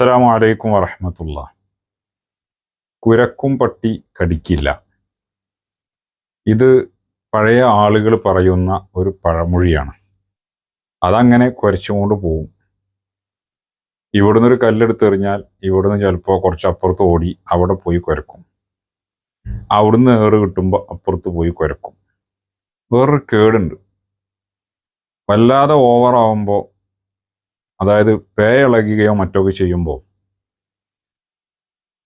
അസ്സലാമു വലൈക്കും വറഹമത്തുള്ള. കുരക്കും പട്ടി കടിക്കില്ല. ഇത് പഴയ ആളുകൾ പറയുന്ന ഒരു പഴമൊഴിയാണ്. അതങ്ങനെ കുരച്ചുകൊണ്ട് പോവും. ഇവിടുന്ന് ഒരു കല്ലെടുത്തെറിഞ്ഞാൽ ഇവിടുന്ന് ചിലപ്പോൾ കുറച്ച് അപ്പുറത്ത് ഓടി അവിടെ പോയി കുരക്കും. അവിടുന്ന് ഏറ് കിട്ടുമ്പോൾ അപ്പുറത്ത് പോയി കുരക്കും. വേറൊരു കേടുണ്ട്. വല്ലാതെ ഓവറാവുമ്പോൾ അതായത് പേ ഇളകുകയോ മറ്റോ ചെയ്യുമ്പോൾ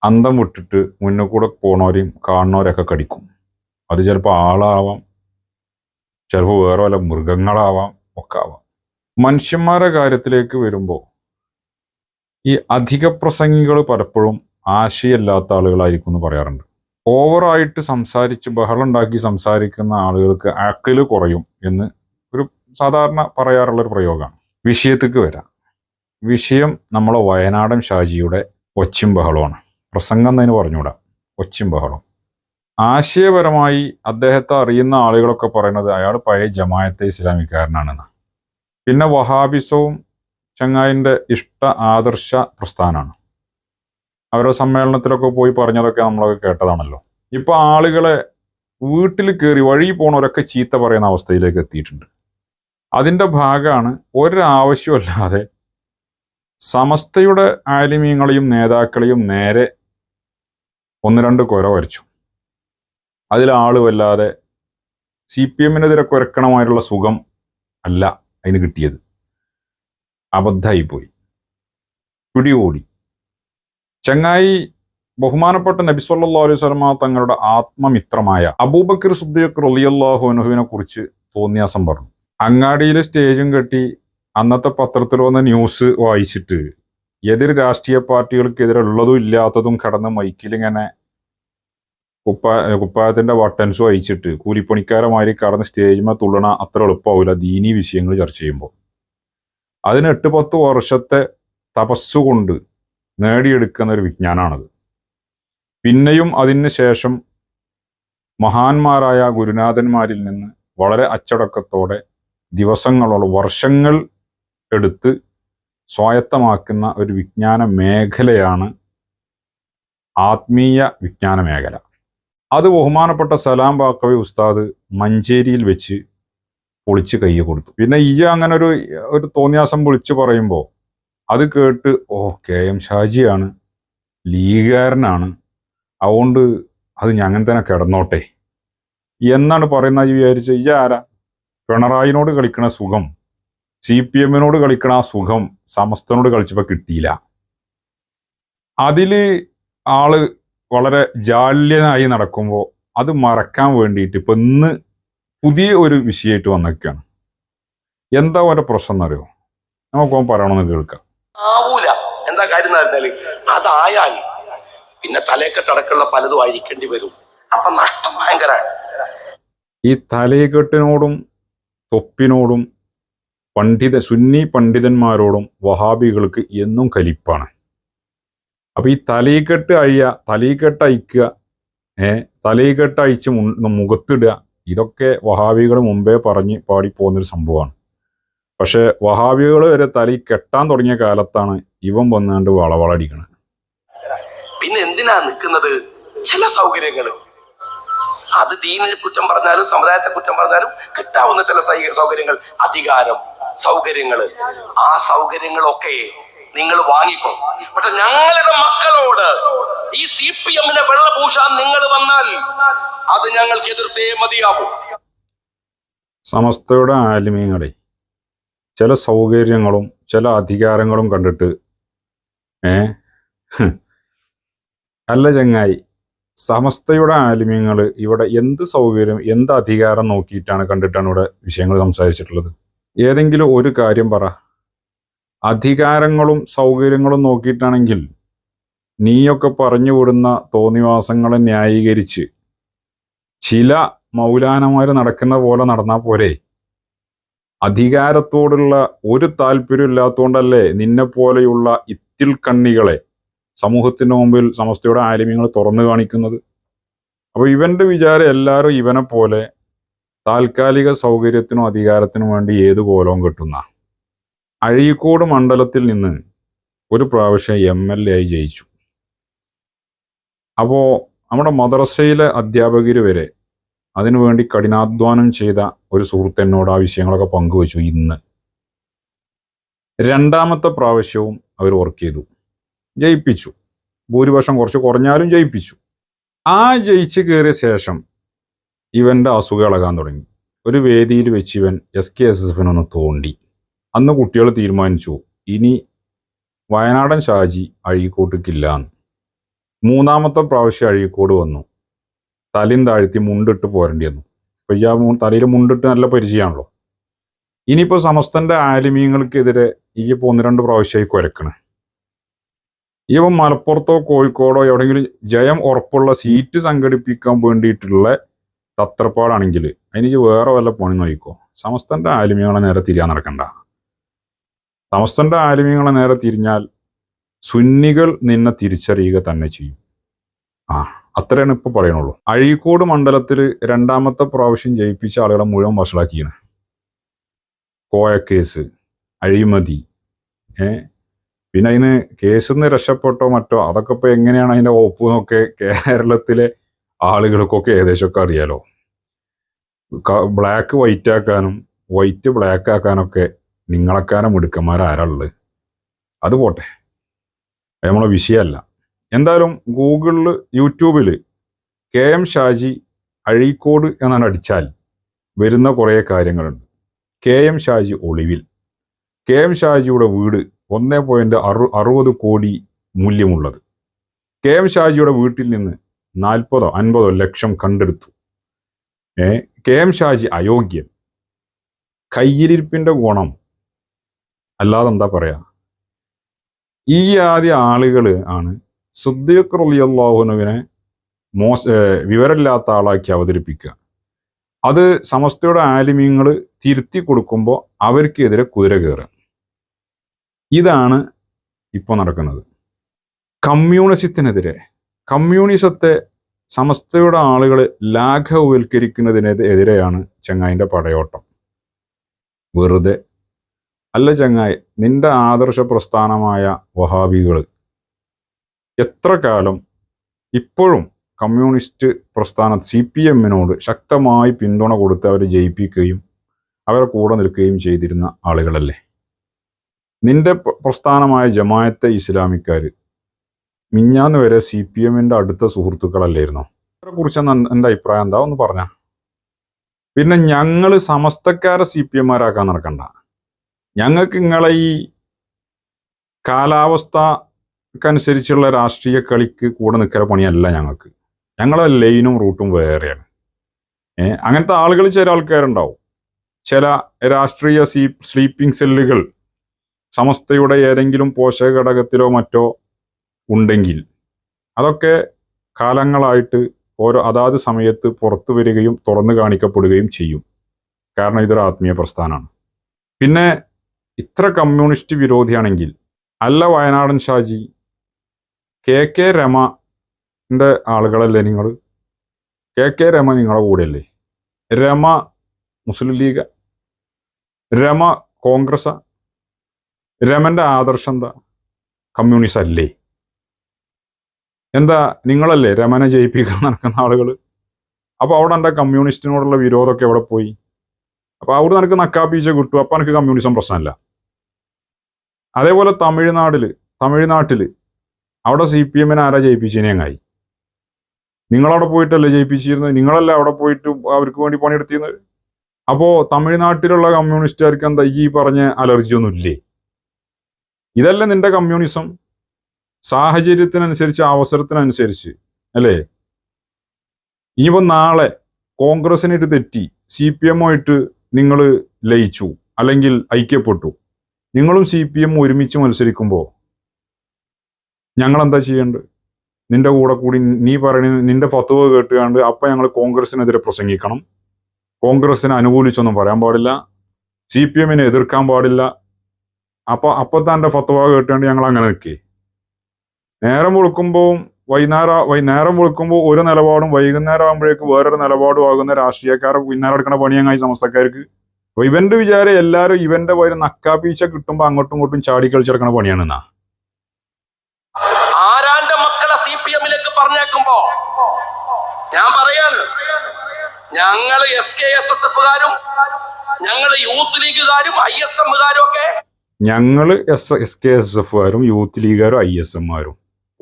അന്തം വിട്ടിട്ട് മുന്നേ കൂടെ പോണവരെയും കാണുന്നവരൊക്കെ കടിക്കും. അത് ചിലപ്പോൾ ആളാവാം ചിലപ്പോൾ വേറെ വല്ല മൃഗങ്ങളാവാം ഒക്കെ ആവാം. മനുഷ്യന്മാരുടെ കാര്യത്തിലേക്ക് വരുമ്പോൾ ഈ അധിക പ്രസംഗികൾ പലപ്പോഴും ആശയമില്ലാത്ത ആളുകളായിരിക്കും എന്ന് പറയാറുണ്ട്. ഓവറായിട്ട് സംസാരിച്ച് ബഹളം ഉണ്ടാക്കി സംസാരിക്കുന്ന ആളുകൾക്ക് അക്കൽ കുറയും എന്ന് ഒരു സാധാരണ പറയാറുള്ളൊരു പ്രയോഗമാണ്. വിഷയത്തേക്ക് വരാം. വിഷയം നമ്മളെ വയനാടൻ ഷാജിയുടെ ഒച്ചും ബഹളമാണ്. പ്രസംഗം തന്നെ പറഞ്ഞുകൂടാ. ഒച്ചും ബഹളം. ആശയപരമായി അദ്ദേഹത്തെ അറിയുന്ന ആളുകളൊക്കെ പറയുന്നത് അയാൾ പഴയ ജമായത്തെ ഇസ്ലാമിക്കാരനാണെന്ന്. പിന്നെ വഹാബിസവും ചങ്ങായിന്റെ ഇഷ്ട ആദർശ പ്രസ്ഥാനമാണ് അവരുടെ സമ്മേളനത്തിലൊക്കെ പോയി പറഞ്ഞതൊക്കെ നമ്മളൊക്കെ കേട്ടതാണല്ലോ. ഇപ്പൊ ആളുകളെ വീട്ടിൽ കയറി വഴി പോണവരൊക്കെ ചീത്ത പറയുന്ന അവസ്ഥയിലേക്ക് എത്തിയിട്ടുണ്ട്. അതിന്റെ ഭാഗമാണ് ഒരാവശ്യമല്ലാതെ സമസ്തയുടെ ആലിമീങ്ങളെയും നേതാക്കളെയും നേരെ ഒന്ന് രണ്ട് കൊര വരച്ചു. ആൾ വല്ലാതെ സി പി എമ്മിനെതിരെ കുരക്കണമായിട്ടുള്ള സുഖം അല്ല അതിന് കിട്ടിയത്. അബദ്ധമായിപ്പോയി. പിടികൂടി ചങ്ങായി ബഹുമാനപ്പെട്ട നബി അലൈഹി സ്വലമ തങ്ങളുടെ ആത്മമിത്രമായ അബൂബക്കർ സുദ്ദീഖ് റളിയല്ലാഹു അനുഹുവിനെ കുറിച്ച് തോന്നിയാസം പറഞ്ഞു. അങ്ങാടിയിലെ സ്റ്റേജും കെട്ടി അന്നത്തെ പത്രത്തിൽ വന്ന ന്യൂസ് വായിച്ചിട്ട് എതിർ രാഷ്ട്രീയ പാർട്ടികൾക്കെതിരെ ഉള്ളതും ഇല്ലാത്തതും കടന്ന് മൈക്കിലിങ്ങനെ കുപ്പ കുപ്പായത്തിന്റെ ബട്ടൻസ് വായിച്ചിട്ട് കൂലിപ്പണിക്കാരമാതിരി കടന്ന് സ്റ്റേജിന്മേൽ തുള്ളണ അത്ര എളുപ്പമാവില്ല ദീനി വിഷയങ്ങൾ ചർച്ച ചെയ്യുമ്പോൾ അതിന് എട്ട് പത്ത് വർഷത്തെ തപസ്സുകൊണ്ട് നേടിയെടുക്കുന്ന ഒരു വിജ്ഞാനമാണത് പിന്നെയും അതിന് ശേഷം മഹാന്മാരായ ഗുരുനാഥന്മാരിൽ നിന്ന് വളരെ അച്ചടക്കത്തോടെ ദിവസങ്ങളോളം വർഷങ്ങൾ എടുത്ത് സ്വായത്തമാക്കുന്ന ഒരു വിജ്ഞാന മേഖലയാണ് ആത്മീയ വിജ്ഞാന മേഖല. അത് ബഹുമാനപ്പെട്ട സലാം ബാക്കവി ഉസ്താദ് മഞ്ചേരിയിൽ വെച്ച് പൊളിച്ച് കൈ കൊടുത്തു. പിന്നെ ഈ അങ്ങനെ ഒരു ഒരു തോന്നിയാസം വിളിച്ചു പറയുമ്പോൾ അത് കേട്ട് ഓ കെ എം ഷാജിയാണ് ലീഗുകാരനാണ്. അതുകൊണ്ട് അത് ഞങ്ങൾ തന്നെ കിടന്നോട്ടെ. എന്നാണ് പറയുന്നത്. വിചാരിച്ച് ഈ ആരാ പിണറായിനോട് കളിക്കണ സുഖം. സി പി എമ്മിനോട് കളിക്കണ ആ സുഖം സമസ്തനോട് കളിച്ചപ്പോൾ കിട്ടിയില്ല. അതിൽ ആൾ വളരെ ജാല്യനായി നടക്കുമ്പോൾ അത് മറക്കാൻ വേണ്ടിയിട്ട് ഇപ്പൊ ഇന്ന് പുതിയ ഒരു വിഷയമായിട്ട് വന്നൊക്കെയാണ്. എന്താ ഓരോ പ്രശ്നം എന്നറിയോ? നമുക്ക് പറയണമെന്ന് കേൾക്കാം. ആവൂല. എന്താ കാര്യം അതായാൽ പിന്നെ തലേക്കെട്ടടക്കുള്ള പലതും അഴിക്കേണ്ടി വരും. അപ്പൊ നഷ്ടം ഭയങ്കര ഈ തലയെക്കെട്ടിനോടും തൊപ്പിനോടും പണ്ഡിത സുന്നി പണ്ഡിതന്മാരോടും വഹാബികൾക്ക് എന്നും കലിപ്പാണ്. അപ്പൊ ഈ തലീക്കെട്ട് അഴിയ തലീക്കെട്ട് അയക്കുക ഏ തലീക്കെട്ട് അഴിച്ച് മുഖത്തിടുക ഇതൊക്കെ വഹാബികൾ മുമ്പേ പറഞ്ഞ് പാടി പോകുന്നൊരു സംഭവമാണ്. പക്ഷേ വഹാബികൾ വരെ തലി കെട്ടാൻ തുടങ്ങിയ കാലത്താണ് ഇവൻ വന്നുകൊണ്ട് വളവളടിക്കണത്. പിന്നെ എന്തിനാ നിൽക്കുന്നത് ചില സൗകര്യങ്ങൾ അത് ദീനിനെ കുറ്റം പറഞ്ഞാലും സമുദായത്തെ കുറ്റം പറഞ്ഞാലും കിട്ടാവുന്ന ചില സൗകര്യങ്ങൾ അധികാരം. സൗകര്യങ്ങൾ ആ സൗകര്യങ്ങളൊക്കെ നിങ്ങൾ വാങ്ങിക്കോ. പക്ഷെ ഞങ്ങളുടെ മക്കളോട് ഈ സി പി എമ്മിനെ വെള്ളപൂശാൻ നിങ്ങൾ വന്നാൽ അത് ഞങ്ങൾക്ക് എതിർത്തേ മതിയാവും. സമസ്തയുടെ ആലിമീങ്ങളെ ചില സൗകര്യങ്ങളും ചില അധികാരങ്ങളും കണ്ടിട്ട് ഏ? അല്ല ചങ്ങായി സമസ്തയുടെ ആലിമ്യങ്ങൾ ഇവിടെ എന്ത് സൗകര്യം എന്ത് അധികാരം നോക്കിയിട്ടാണ് കണ്ടിട്ടാണ് ഇവിടെ വിഷയങ്ങൾ സംസാരിച്ചിട്ടുള്ളത്? ഏതെങ്കിലും ഒരു കാര്യം പറ. അധികാരങ്ങളും സൗകര്യങ്ങളും നോക്കിയിട്ടാണെങ്കിൽ നീയൊക്കെ പറഞ്ഞു വിടുന്ന തോന്നിവാസങ്ങളെ ന്യായീകരിച്ച് ചില മൗലാനമാര് നടക്കുന്ന പോലെ നടന്നാൽ പോരെ. അധികാരത്തോടുള്ള ഒരു താല്പര്യം ഇല്ലാത്തതുകൊണ്ടല്ലേ നിന്നെ പോലെയുള്ള ഇത്തിൽ കണ്ണികളെ സമൂഹത്തിന്റെ മുമ്പിൽ സമസ്തയുടെ ആലിമ്യങ്ങൾ തുറന്നു കാണിക്കുന്നത്? അപ്പൊ ഇവന്റെ വിചാരം എല്ലാവരും ഇവനെ പോലെ താൽക്കാലിക സൗകര്യത്തിനും അധികാരത്തിനും വേണ്ടി ഏത് കോലവും കിട്ടുന്ന. അഴീക്കോട് മണ്ഡലത്തിൽ നിന്ന് ഒരു പ്രാവശ്യം എം എൽ എ ആയി ജയിച്ചു. അപ്പോൾ നമ്മുടെ മദ്രസയിലെ അധ്യാപകർ വരെ അതിനുവേണ്ടി കഠിനാധ്വാനം ചെയ്ത ഒരു സുഹൃത്ത് എന്നോട് ആ വിഷയങ്ങളൊക്കെ പങ്കുവച്ചു ഇന്ന്. രണ്ടാമത്തെ പ്രാവശ്യവും അവർ വർക്ക് ചെയ്തു. ജയിപ്പിച്ചു. ഭൂരിപക്ഷം കുറച്ച് കുറഞ്ഞാലും ജയിപ്പിച്ചു. ആ ജയിച്ചു കയറിയ ശേഷം ഇവന്റെ അസുഖം ഇളകാൻ തുടങ്ങി. ഒരു വേദിയിൽ വെച്ച് ഇവൻ എസ് കെ എസ് എസ് എഫിനൊന്ന് തോണ്ടി. അന്ന് കുട്ടികൾ തീരുമാനിച്ചു ഇനി വയനാടൻ ഷാജി അഴീക്കോട്ടിക്കില്ല എന്ന് മൂന്നാമത്തെ പ്രാവശ്യം അഴീക്കോട് വന്നു. തലയും താഴ്ത്തി മുണ്ടിട്ട് പോരേണ്ടി വന്നു. അപ്പോൾ ഈ ആ തലയിൽ മുണ്ടിട്ട് നല്ല പരിചയമാണല്ലോ ഇനിയിപ്പോൾ സമസ്തന്റെ ആലിമീയങ്ങൾക്കെതിരെ ഈ ഇപ്പോൾ ഒന്ന് രണ്ട് പ്രാവശ്യമായി കുരക്കണ്. ഇവ മലപ്പുറത്തോ കോഴിക്കോടോ എവിടെയെങ്കിലും ജയം ഉറപ്പുള്ള സീറ്റ് സംഘടിപ്പിക്കാൻ വേണ്ടിയിട്ടുള്ള തത്രപ്പാടാണെങ്കിൽ അതിന് വേറെ വല്ല പണി നോക്കിക്കോ. സമസ്തന്റെ ആലിമ്യങ്ങളെ നേരെ തിരിയാൻ നടക്കണ്ട. സമസ്തന്റെ ആലിമ്യങ്ങളെ നേരെ തിരിഞ്ഞാൽ സുന്നികൾ നിന്നെ തിരിച്ചറിയുക തന്നെ ചെയ്യും. ആ അത്രയാണ് ഇപ്പൊ പറയണുള്ളൂ. അഴീക്കോട് മണ്ഡലത്തിൽ രണ്ടാമത്തെ പ്രാവശ്യം ജയിപ്പിച്ച ആളുകളെ മുഴുവൻ വഷളാക്കിയാണ്. കോയക്കേസ് അഴിമതി ഏ? പിന്നെ അതിന് കേസിൽ നിന്ന് രക്ഷപ്പെട്ടോ മറ്റോ? അതൊക്കെ ഇപ്പൊ എങ്ങനെയാണ് അതിന്റെ ഒപ്പ് എന്നൊക്കെ കേരളത്തിലെ ആളുകൾക്കൊക്കെ ഏകദേശമൊക്കെ അറിയാലോ. ബ്ലാക്ക് വൈറ്റ് ആക്കാനും വൈറ്റ് ബ്ലാക്ക് ആക്കാനൊക്കെ നിങ്ങളെക്കാനും മിടുക്കന്മാരാരുള്ളത് അത് പോട്ടെ. നമ്മളെ വിഷയമല്ല. എന്തായാലും ഗൂഗിളിൽ യൂട്യൂബിൽ കെ എം ഷാജി അഴീക്കോട് എന്നാണ് അടിച്ചാൽ വരുന്ന കുറേ കാര്യങ്ങളുണ്ട്. കെ എം ഷാജി ഒളിവിൽ. കെ എം ഷാജിയുടെ വീട് ഒന്നേ പോയിന്റ് അറു അറുപത് കോടി മൂല്യമുള്ളത്. കെ എം ഷാജിയുടെ വീട്ടിൽ നിന്ന് നാൽപ്പതോ അൻപതോ ലക്ഷം കണ്ടെടുത്തു. ഏ കെ എം ഷാജി അയോഗ്യൻ. കയ്യിലിരിപ്പിന്റെ ഗുണം. അല്ലാതെ എന്താ പറയാ? ഈ ആദ്യ ആളുകൾ ആണ് സുദ്ദീഖ് റളിയല്ലാഹുനുവിനെ മോശ വിവരമില്ലാത്ത ആളാക്കി അവതരിപ്പിക്കുക. അത് സമസ്തയുടെ ആലിമ്യങ്ങൾ തിരുത്തി കൊടുക്കുമ്പോൾ അവർക്കെതിരെ കുതിര കയറുക. ഇതാണ് ഇപ്പോൾ നടക്കുന്നത്. കമ്മ്യൂണിസത്തിനെതിരെ കമ്മ്യൂണിസത്തെ സമസ്തയുടെ ആളുകൾ ലാഘവൽക്കരിക്കുന്നതിനെതിരെയാണ് ചങ്ങായിന്റെ പടയോട്ടം. വെറുതെ അല്ല ചങ്ങായി നിന്റെ ആദർശ പ്രസ്ഥാനമായ വഹാബികൾ എത്ര കാലം ഇപ്പോഴും കമ്മ്യൂണിസ്റ്റ് പ്രസ്ഥാന സി പി എമ്മിനോട് ശക്തമായി പിന്തുണ കൊടുത്ത് അവരെ ജയിപ്പിക്കുകയും അവരെ കൂടെ നിൽക്കുകയും ചെയ്തിരുന്ന ആളുകളല്ലേ? നിന്റെ പ്രസ്ഥാനമായ ജമായത്തെ ഇസ്ലാമിക്കാർ മിഞ്ഞാന്ന് വരെ സി പി എമ്മിന്റെ അടുത്ത സുഹൃത്തുക്കളല്ലായിരുന്നോ? കുറിച്ച് എന്റെ അഭിപ്രായം? എന്താ ഒന്ന് പറഞ്ഞ? പിന്നെ ഞങ്ങൾ സമസ്തക്കാരെ സി പി എമ്മാരാക്കാൻ നടക്കണ്ട. ഞങ്ങൾക്ക് നിങ്ങളെ ഈ കാലാവസ്ഥക്കനുസരിച്ചുള്ള രാഷ്ട്രീയ കളിക്ക് കൂടെ നിൽക്കുന്ന പണിയല്ല ഞങ്ങൾക്ക്. ഞങ്ങളെ ലൈനും റൂട്ടും വേറെയാണ്. അങ്ങനത്തെ ആളുകൾ ചില ആൾക്കാരുണ്ടാവും. ചില രാഷ്ട്രീയ സീ സ്ലീപ്പിംഗ് സെല്ലുകൾ സമസ്തയുടെ ഏതെങ്കിലും പോഷക ഘടകത്തിലോ മറ്റോ ഉണ്ടെങ്കിൽ അതൊക്കെ കാലങ്ങളായിട്ട് ഓരോ അതാത് സമയത്ത് പുറത്തു വരികയും തുറന്നു കാണിക്കപ്പെടുകയും ചെയ്യും. കാരണം ഇതൊരു ആത്മീയ പ്രസ്ഥാനമാണ്. പിന്നെ ഇത്ര കമ്മ്യൂണിസ്റ്റ് വിരോധിയാണെങ്കിൽ അല്ല വയനാടൻ ഷാജി കെ കെ രമന്റെ ആളുകളല്ലേ നിങ്ങൾ കെ കെ രമ നിങ്ങളുടെ കൂടെയല്ലേ? രമ മുസ്ലിം ലീഗ്? രമ കോൺഗ്രസ് രമന്റെ ആദർശം എന്താ? കമ്മ്യൂണിസ്റ്റ് അല്ലേ? എന്താ നിങ്ങളല്ലേ രമനെ ജയിപ്പിക്കാൻ നടക്കുന്ന ആളുകൾ അപ്പോൾ അവിടെ എന്റെ കമ്മ്യൂണിസ്റ്റിനോടുള്ള വിരോധമൊക്കെ എവിടെ പോയി? അപ്പോൾ അവിടെ നിനക്ക് നക്കാപ്പീച്ച കിട്ടും അപ്പൊ എനിക്ക് കമ്മ്യൂണിസം പ്രശ്നമല്ല. അതേപോലെ തമിഴ്നാട്ടിൽ തമിഴ്നാട്ടിൽ അവിടെ സി പി എമ്മിനെ ആരാ ജയിപ്പിച്ചതിനെങ്ങായി നിങ്ങളവിടെ പോയിട്ടല്ലേ ജയിപ്പിച്ചിരുന്നത്? നിങ്ങളല്ലേ അവിടെ പോയിട്ട് അവർക്ക് വേണ്ടി പണിയെടുത്തിരുന്നത്? അപ്പോൾ തമിഴ്നാട്ടിലുള്ള കമ്മ്യൂണിസ്റ്റുകാർക്ക് എന്താ ഈ പറഞ്ഞ അലർജിയൊന്നുമില്ലേ? ഇതല്ല നിന്റെ കമ്മ്യൂണിസം? സാഹചര്യത്തിനനുസരിച്ച് അവസരത്തിനനുസരിച്ച് അല്ലേ? ഇനിയിപ്പോ നാളെ കോൺഗ്രസിനായിട്ട് തെറ്റി സി പി എമ്മുമായിട്ട് നിങ്ങൾ ലയിച്ചു അല്ലെങ്കിൽ ഐക്യപ്പെട്ടു. നിങ്ങളും സി പി എം ഒരുമിച്ച് മത്സരിക്കുമ്പോൾ ഞങ്ങൾ എന്താ ചെയ്യേണ്ടത്? നിന്റെ കൂടെ കൂടി നീ പറയുന്ന നിന്റെ ഫത്തുവ കേട്ടുകൊണ്ട് അപ്പൊ ഞങ്ങൾ കോൺഗ്രസിനെതിരെ പ്രസംഗിക്കണം. കോൺഗ്രസിനെ അനുകൂലിച്ചൊന്നും പറയാൻ പാടില്ല. സി പി എമ്മിനെ എതിർക്കാൻ പാടില്ല. അപ്പോൾ അപ്പോൾ തന്റെ ഫത്തുവ കേട്ടുകൊണ്ട് ഞങ്ങൾ അങ്ങനെ നിൽക്കേ. നേരം വെളുക്കുമ്പോൾ വൈകുന്നേരം വൈകുന്നേരം വെളുക്കുമ്പോൾ ഒരു നിലപാടും വൈകുന്നേരം ആകുമ്പോഴേക്കും വേറൊരു നിലപാടും ആകുന്ന രാഷ്ട്രീയക്കാരെ പിന്നാലെ എടുക്കുന്ന പണിയങ്ങായി സമസ്തക്കാർക്ക്. അപ്പോൾ ഇവന്റെ വിചാരം എല്ലാവരും ഇവന്റെ വയറ് നക്കാപ്പീച്ച കിട്ടുമ്പോൾ അങ്ങോട്ടും ഇങ്ങോട്ടും ചാടി കളിച്ചെടുക്കുന്ന പണിയാണെന്നാ ആരാന്റെ മക്കളെ സി പി എമ്മിലേക്ക് പറഞ്ഞേക്കുമ്പോ? ഞാൻ പറയാണ് ഞങ്ങൾ എസ് കെ എസ് എസ് എഫുകാരും ഞങ്ങൾ യൂത്ത് ലീഗുകാരും ഐ എസ് എമ്മുകാരും ഒക്കെ ഞങ്ങൾ എസ് എസ് കെ എസ് എഫുകാരും യൂത്ത് ലീഗുകാരും ഐ എസ് എമ്മാരും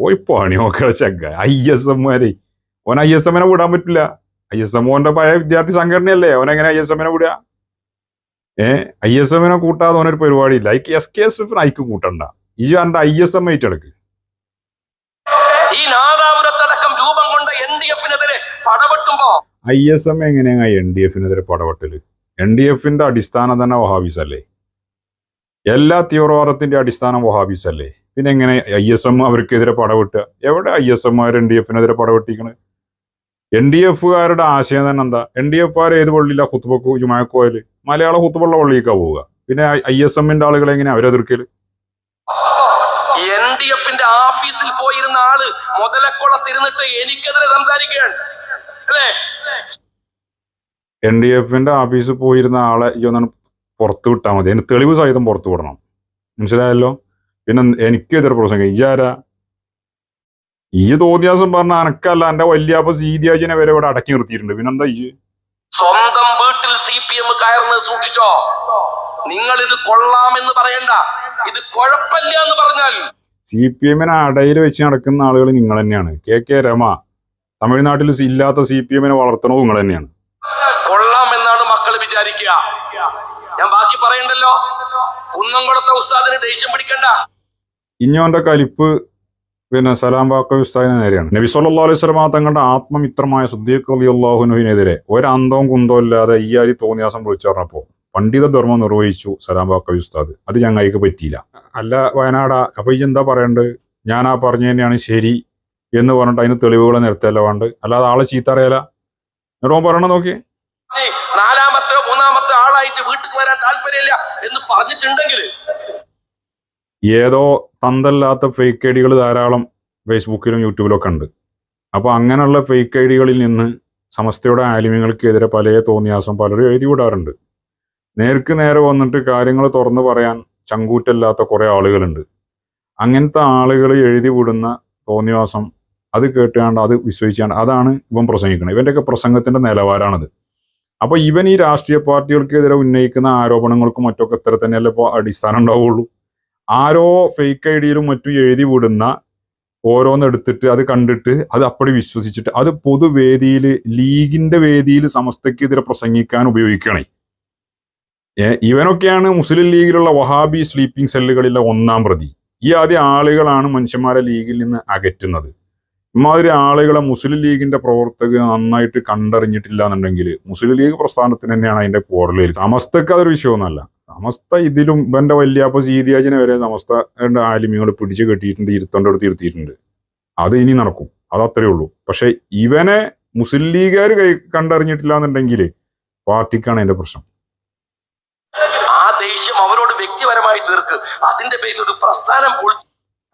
പോയി പണി നോക്കുക ചങ്ക. ഐ എസ് എമ്മാരെ ഓൻ ഐ എസ് എമ്മിനെ വിടാൻ പറ്റില്ല. ഐ എസ് എം ഓന്റെ പഴയ വിദ്യാർത്ഥി സംഘടനയല്ലേ. ഓൻ എങ്ങനെ ഐ എസ് എമ്മിനെ വിടുക ഏ? ഐ എസ് എമ്മിനെ കൂട്ടാതെ ഓനൊരു പരിപാടിയില്ല. ഐക്ക് എസ് കെ എസ് എഫിന് ഐക്ക് കൂട്ടണ്ട. ഈ എന്റെ ഐ എസ് എം ഏറ്റെടുക്ക് ഈ നാദാപുരത്തടക്കം രൂപം കൊണ്ട എൻ ഡി എഫിനെതിരെ പടവെട്ടുമ്പോ ഐ എസ് എം എങ്ങനെയാ എൻ ഡി എഫിനെതിരെ പടവട്ടൽ എൻ ഡി എഫിന്റെ അടിസ്ഥാനം തന്നെ വഹാബീസ് അല്ലേ എല്ലാ തീവ്രവാദത്തിന്റെ അടിസ്ഥാനം വഹാബീസ് അല്ലേ പിന്നെ എങ്ങനെ ഐ എസ് എം അവർക്കെതിരെ പടവെട്ടുക എവിടെ ഐ എസ് എമ്മാർ എൻ ഡി എഫിനെതിരെ പടവെട്ടിക്കണ് എൻ ഡി എഫുകാരുടെ ആശയം തന്നെ എന്താ? എൻ ഡി എഫുകാർ ഏത് പള്ളിയില്ല കുത്തുബക്കു ജുമാക്കോയിൽ മലയാള കുത്തുപള്ള പള്ളിക്കാ പോവുക. പിന്നെ ഐ എസ് എമ്മിന്റെ ആളുകൾ എങ്ങനെ അവരെതിർക്കൽ? എൻ ഡി എഫിന്റെ ഓഫീസിൽ പോയിരുന്ന ആൾ മുതലക്കുളത്തിരുന്നിട്ട് എനിക്കെതിരെ സംസാരിക്കുകയാണ്. അല്ലേ? എൻ ഡി എഫിന്റെ ഓഫീസിൽ പോയിരുന്ന ആളെ ഈ ഒന്നാണ് പുറത്തു വിട്ടാൽ മതി. അതിന് തെളിവ് സഹിതം പുറത്തു വിടണം. മനസ്സിലായല്ലോ? പിന്നെ എനിക്കെതിരെ പ്രസംഗം ഇയാരാ ഈ തോന്നിയാസം പറഞ്ഞ അനക്കല്ല എന്റെ വല്യാപ്പ സീതിയാജിനെ വരെ ഇവിടെ അടക്കി നിർത്തിയിട്ടുണ്ട്. പിന്നെന്താ ഈ സ്വന്തം വീട്ടിൽ സി പി എം കയറുന്നത് സൂക്ഷിച്ചോ. നിങ്ങൾ ഇത് കൊള്ളാമെന്ന് പറയണ്ട. ഇത് കുഴപ്പമില്ല എന്ന് പറഞ്ഞാൽ. സി പി എമ്മിനെ അടയിൽ വെച്ച് നടക്കുന്ന ആളുകൾ നിങ്ങൾ തന്നെയാണ്. കെ കെ രമ തമിഴ്നാട്ടിൽ ഇല്ലാത്ത സി പി എമ്മിനെ വളർത്തണോ നിങ്ങൾ തന്നെയാണ്. കൊള്ളാം എന്നാണ് മക്കൾ വിചാരിക്കുക. ഞാൻ ബാക്കി പറയണ്ടല്ലോ? കുന്നംകുളത്തെ ഉസ്താദിന് ദേഷ്യം പിടിക്കണ്ട. ഇഞ്ഞോന്റെ കലിപ്പ് പിന്നെ സലാം വാക്ക ഉസ്താദിന് നേരെയാണ്. നബി സല്ലല്ലാഹു അലൈഹി വസല്ലമ തങ്ങളുടെ ആത്മമിത്രമായ സുദ്ദീഖ് അലി അള്ളാഹുനുവിനെതിരെ ഒരന്തവും കുന്തവും ഇല്ലാതെ ഈ അരി തോന്നിയാസം വിളിച്ചു പണ്ഡിത ധർമ്മം നിർവഹിച്ചു സലാം വാക്ക ഉസ്താദ്. അത് ഞങ്ങൾക്ക് പറ്റിയില്ല. അല്ല വയനാടാ അപ്പൊ ഈ എന്താ പറയണ്ട്? ഞാൻ ആ പറഞ്ഞു തന്നെയാണ് ശരി എന്ന് പറഞ്ഞിട്ട് അതിന് തെളിവുകൾ നിരത്തല്ല വേണ്ട അല്ലാതെ ആളെ ചീത്ത അറിയാല? എന്നിട്ട് ഓൻ പറയണ നോക്കി നാലാമത്തെ മൂന്നാമത്തെ ആളായിട്ട് വീട്ടിൽ വരാൻ താല്പര്യമില്ല എന്ന് പറഞ്ഞിട്ടുണ്ടെങ്കിൽ ഏതോ തന്തല്ലാത്ത ഫേക്ക് ഐ ഡികൾ ധാരാളം ഫേസ്ബുക്കിലും യൂട്യൂബിലും ഒക്കെ ഉണ്ട്. അപ്പോൾ അങ്ങനെയുള്ള ഫേക്ക് ഐ ഡികളിൽ നിന്ന് സമസ്തയുടെ ആലിമ്യങ്ങൾക്കെതിരെ പല തോന്നിയാസം പലരും എഴുതി വിടാറുണ്ട് നേർക്ക് നേരെ വന്നിട്ട് കാര്യങ്ങൾ തുറന്നു പറയാൻ ചങ്കൂറ്റല്ലാത്ത കുറേ ആളുകളുണ്ട്. അങ്ങനത്തെ ആളുകൾ എഴുതി വിടുന്ന തോന്നിവാസം അത് കേട്ടുകൊണ്ട് അത് വിശ്വസിച്ചാണ്ട് അതാണ് ഇവൻ പ്രസംഗിക്കുന്നത് ഇവന്റെയൊക്കെ പ്രസംഗത്തിന്റെ നിലവാരമാണത് അപ്പോൾ ഇവൻ ഈ രാഷ്ട്രീയ പാർട്ടികൾക്കെതിരെ ഉന്നയിക്കുന്ന ആരോപണങ്ങൾക്കും മറ്റൊക്കെ ഇത്ര തന്നെയല്ലേ ഇപ്പോൾ അടിസ്ഥാനം ഉണ്ടാവുള്ളൂ. ആരോ ഫേക്ക് ഐ ഡിയിലും മറ്റും എഴുതി വിടുന്ന ഓരോന്നെടുത്തിട്ട് അത് കണ്ടിട്ട് അത് അപ്പടി വിശ്വസിച്ചിട്ട് അത് പൊതുവേദിയിൽ ലീഗിന്റെ വേദിയിൽ സമസ്തക്കെതിരെ പ്രസംഗിക്കാൻ ഉപയോഗിക്കണേ ഇവനൊക്കെയാണ് മുസ്ലിം ലീഗിലുള്ള വഹാബി സ്ലീപ്പിംഗ് സെല്ലുകളിലെ ഒന്നാം പ്രതി. ഈ ആദ്യ ആളുകളാണ് മനുഷ്യന്മാരെ ലീഗിൽ നിന്ന് അകറ്റുന്നത്. ഇമാതിരി ആളുകളെ മുസ്ലിം ലീഗിന്റെ പ്രവർത്തകർ നന്നായിട്ട് കണ്ടറിഞ്ഞിട്ടില്ല എന്നുണ്ടെങ്കിൽ മുസ്ലിം ലീഗ് പ്രസ്ഥാനത്തിന് തന്നെയാണ് അതിന്റെ കോറലിൽ സമസ്തക്ക് അതൊരു വിഷയമൊന്നുമല്ല. സമസ്ത ഇതിലും ഇവന്റെ വല്യാപ്പ സീതിയാജിനെ വരെ സമസ്ത ആലിമ്യങ്ങൾ പിടിച്ചു കെട്ടിയിട്ടുണ്ട് ഇരുത്തേണ്ടടുത്ത് ഇരുത്തിയിട്ടുണ്ട്. അത് ഇനി നടക്കും. അത് അത്രേ ഉള്ളൂ. പക്ഷെ ഇവനെ മുസ്ലിം ലീഗുകാർ കൈ കണ്ടറിഞ്ഞിട്ടില്ല എന്നുണ്ടെങ്കിൽ പാർട്ടിക്കാണ് അതിന്റെ പ്രശ്നം. ആ ദേഷ്യം അവരോട് വ്യക്തിപരമായി തീർക്ക്. അതിന്റെ പേരിൽ ഒരു പ്രസ്ഥാനം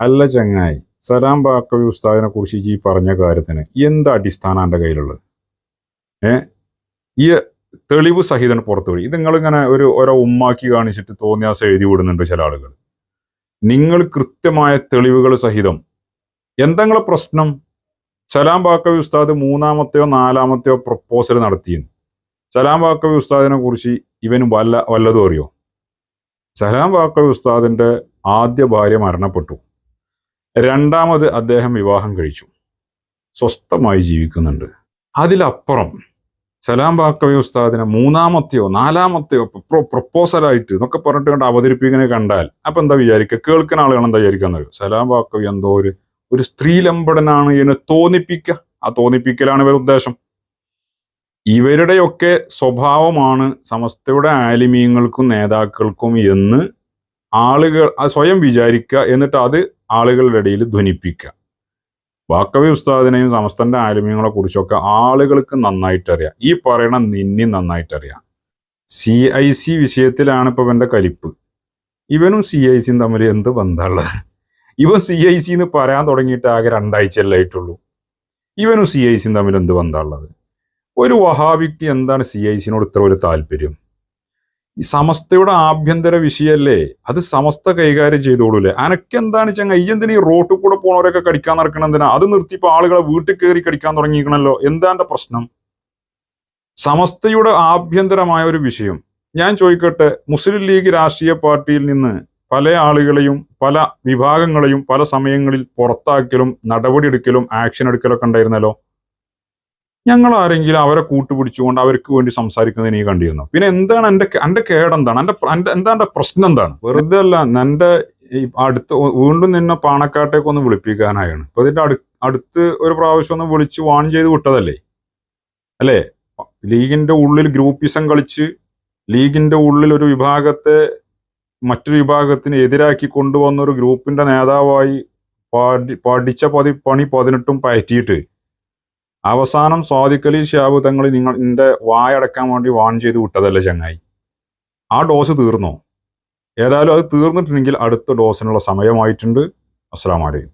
അല്ല ചങ്ങായി. സലാം ബാക്കവി ഉസ്താദിനെ കുറിച്ച് ഈ പറഞ്ഞ കാര്യത്തിന് എന്താ അടിസ്ഥാനം എന്റെ കയ്യിലുള്ളത്? ഏ? ഈ തെളിവ് സഹിതം പുറത്തു വഴി ഇത് നിങ്ങളിങ്ങനെ ഒരു ഓരോ ഉമ്മാക്കി കാണിച്ചിട്ട് തോന്നിയാസം എഴുതി വിടുന്നുണ്ട് ചില ആളുകൾ നിങ്ങൾ കൃത്യമായ തെളിവുകൾ സഹിതം എന്തെങ്കിലും പ്രശ്നം? സലാം ബാക്കവി ഉസ്താദ് മൂന്നാമത്തെയോ നാലാമത്തെയോ പ്രപ്പോസൽ നടത്തിയെന്ന്. സലാം ബാക്കവി ഉസ്താദിനെ കുറിച്ച് ഇവന് വല്ല വല്ലതും അറിയോ? സലാം ബാക്കവി ഉസ്താദിന്റെ ആദ്യ ഭാര്യ മരണപ്പെട്ടു. രണ്ടാമത് അദ്ദേഹം വിവാഹം കഴിച്ചു. സ്വസ്ഥമായി ജീവിക്കുന്നുണ്ട്. അതിലപ്പുറം സലാം ബാക്കവി ഉസ്താദിനെ മൂന്നാമത്തെയോ നാലാമത്തെയോ പ്രൊ പ്രൊപ്പോസലായിട്ട് എന്നൊക്കെ പറഞ്ഞിട്ട് കണ്ട് അവതരിപ്പിക്കുന്നത് കണ്ടാൽ അപ്പം എന്താ വിചാരിക്കുക കേൾക്കുന്ന ആളുകൾ എന്താ എന്നൊരു സലാം ബാക്കവി എന്തോ ഒരു ഒരു സ്ത്രീലമ്പടനാണ് എന്ന് തോന്നിപ്പിക്കുക ആ തോന്നിപ്പിക്കലാണ് ഇവരുടെ ഉദ്ദേശം. ഇവരുടെയൊക്കെ സ്വഭാവമാണ് സമസ്തയുടെ ആലിമീയങ്ങൾക്കും നേതാക്കൾക്കും എന്ന് ആളുകൾ സ്വയം വിചാരിക്കുക എന്നിട്ട് അത് ആളുകളുടെ ഇടയിൽ ധ്വനിപ്പിക്കുക. വാക്കവി ഉസ്താദിനെയും സമസ്തന്റെ ആലുമ്യങ്ങളെ കുറിച്ചൊക്കെ ആളുകൾക്ക് നന്നായിട്ട് അറിയാം ഈ പറയണ നിന്നി നന്നായിട്ട് അറിയാം സി ഐ സി വിഷയത്തിലാണ് ഇപ്പൊ എന്റെ കലിപ്പ്. ഇവനും സി ഐ സിയും തമ്മിൽ എന്ത് ബന്ധമുള്ളത്? ഇവൻ സി ഐ സി എന്ന് പറയാൻ തുടങ്ങിയിട്ട് ആകെ രണ്ടാഴ്ചയല്ലേ ആയിട്ടുള്ളൂ. ഇവനും സി ഐ സിയും തമ്മിൽ എന്ത് ബന്ധമുള്ളത്? ഒരു വഹാബിക്ക് എന്താണ് സി ഐ സിനോട് ഇത്ര ഒരു താല്പര്യം? ഈ സമസ്തയുടെ ആഭ്യന്തര വിഷയല്ലേ? അത് സമസ്ത കൈകാര്യം ചെയ്തോളൂലേ അനക്കെന്താണ് ചങ്ങ? ഈ എന്തിനാ ഈ റോട്ടിൽ കൂടെ പോണവരൊക്കെ കടിക്കാൻ നടക്കണം എന്തിനാ? അത് നിർത്തിയപ്പോ ആളുകളെ വീട്ടിൽ കയറി കടിക്കാൻ തുടങ്ങിയിരിക്കണല്ലോ. എന്താ പ്രശ്നം? സമസ്തയുടെ ആഭ്യന്തരമായ ഒരു വിഷയം. ഞാൻ ചോദിക്കട്ടെ മുസ്ലിം ലീഗ് രാഷ്ട്രീയ പാർട്ടിയിൽ നിന്ന് പല ആളുകളെയും പല വിഭാഗങ്ങളെയും പല സമയങ്ങളിൽ പുറത്താക്കലും നടപടിയെടുക്കലും ആക്ഷൻ എടുക്കലൊക്കെ ഉണ്ടായിരുന്നല്ലോ. ഞങ്ങൾ ആരെങ്കിലും അവരെ കൂട്ടുപിടിച്ചുകൊണ്ട് അവർക്ക് വേണ്ടി സംസാരിക്കുന്നത് നീ കണ്ടിരുന്നു? പിന്നെ എന്താണ് എന്റെ എന്റെ കേടെന്താണ്? എന്റെ എന്റെ എന്താ എന്റെ പ്രശ്നം എന്താണ്? വെറുതെ അല്ല എന്റെ ഈ അടുത്ത് വീണ്ടും നിന്നെ പാണക്കാട്ടേക്ക് ഒന്ന് വിളിപ്പിക്കാനായാണ്. ഇപ്പൊ ഇതിന്റെ അടു അടുത്ത് ഒരു പ്രാവശ്യം ഒന്ന് വിളിച്ച് വാൺ ചെയ്ത് വിട്ടതല്ലേ? അല്ലേ? ലീഗിന്റെ ഉള്ളിൽ ഗ്രൂപ്പിസം കളിച്ച് ലീഗിന്റെ ഉള്ളിൽ ഒരു വിഭാഗത്തെ മറ്റൊരു വിഭാഗത്തിന് എതിരാക്കി കൊണ്ടുവന്ന ഒരു ഗ്രൂപ്പിന്റെ നേതാവായി പാടി പഠിച്ച പതി പണി പതിനെട്ടും പയറ്റിയിട്ട് അവസാനം സ്വാദിക്കലി ഷാബ് തങ്ങൾ നിങ്ങൾ നിന്റെ വായടക്കാൻ വേണ്ടി വാൺ ചെയ്ത് വിട്ടതല്ലേ ചങ്ങായി? ആ ഡോസ് തീർന്നോ? ഏതായാലും അത് തീർന്നിട്ടുണ്ടെങ്കിൽ അടുത്ത ഡോസിനുള്ള സമയമായിട്ടുണ്ട്. അസ്സലാമലൈക്കും